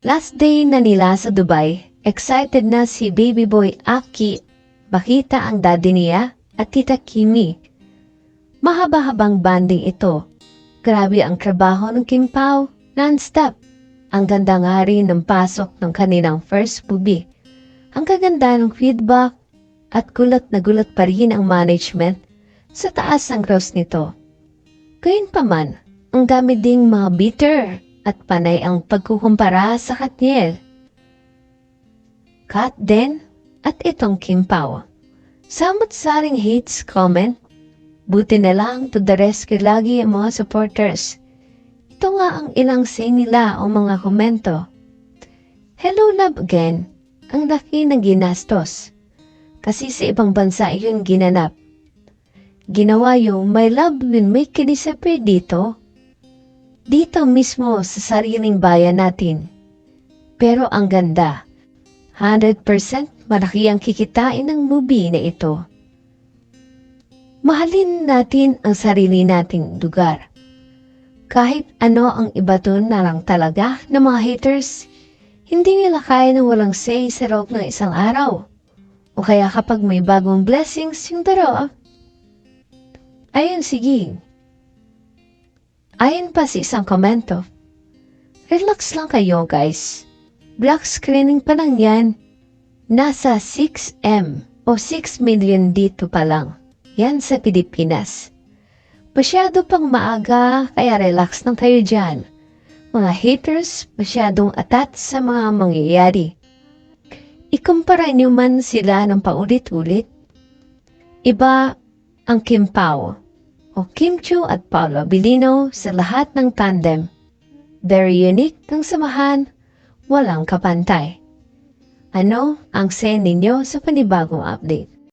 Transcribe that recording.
Last day na nila sa Dubai, excited na si baby boy Aki makita ang daddy niya at tita Kimi. Mahaba-habang banding ito. Grabe ang trabaho ng Kim Pao, non-stop. Ang ganda nga rin ng pasok ng kanilang first movie. Ang kaganda ng feedback at gulat na gulat pa rin ang management sa taas ang gross nito. Gayunpaman, ang dami ding mga bitter at panay ang pagkukumpara sa Katniel. Kat din at itong Kim Pao. Samot-saring hates comment, buti na lang to the rescue lagi ang mga supporters. Ito nga ang ilang say nila o mga komento. Hello love again, ang laki ng ginastos. Kasi sa ibang bansa yun ginanap. Ginawa yung my love make you disappear dito. Dito mismo sa sariling bayan natin. Pero ang ganda. 100% malaki ang kikitain ng movie na ito. Mahalin natin ang sarili nating lugar. Kahit ano ang iba doon na lang talaga ng mga haters, hindi nila kaya ng walang say sa loob ng isang araw. O kaya kapag may bagong blessings yung daraw. Ayun, sige. Ayon pa sa isang komento, Relax lang kayo guys. Black screening pa lang yan. Nasa 6M o 6 million dito pa lang. Yan sa Pilipinas. Masyado pang maaga, kaya relax lang kayo dyan. Mga haters, masyadong atat sa mga mangyayari. Ikumpara niyo man sila ng paulit-ulit. Iba ang Kim Pao o Kim Chu at Paolo Abilino sa lahat ng tandem. Very unique ng samahan, walang kapantay. Ano ang say ninyo sa panibagong update?